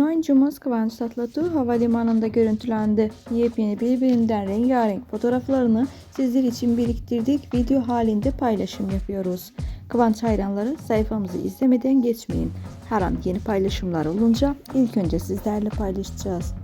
Oyuncumuz Kıvanç Tatlıtuğ havalimanında görüntülendi. Yepyeni birbirinden rengarenk fotoğraflarını sizler için biriktirdik. Video halinde paylaşım yapıyoruz. Kıvanç hayranları sayfamızı izlemeden geçmeyin. Her an yeni paylaşımlar olunca ilk önce sizlerle paylaşacağız.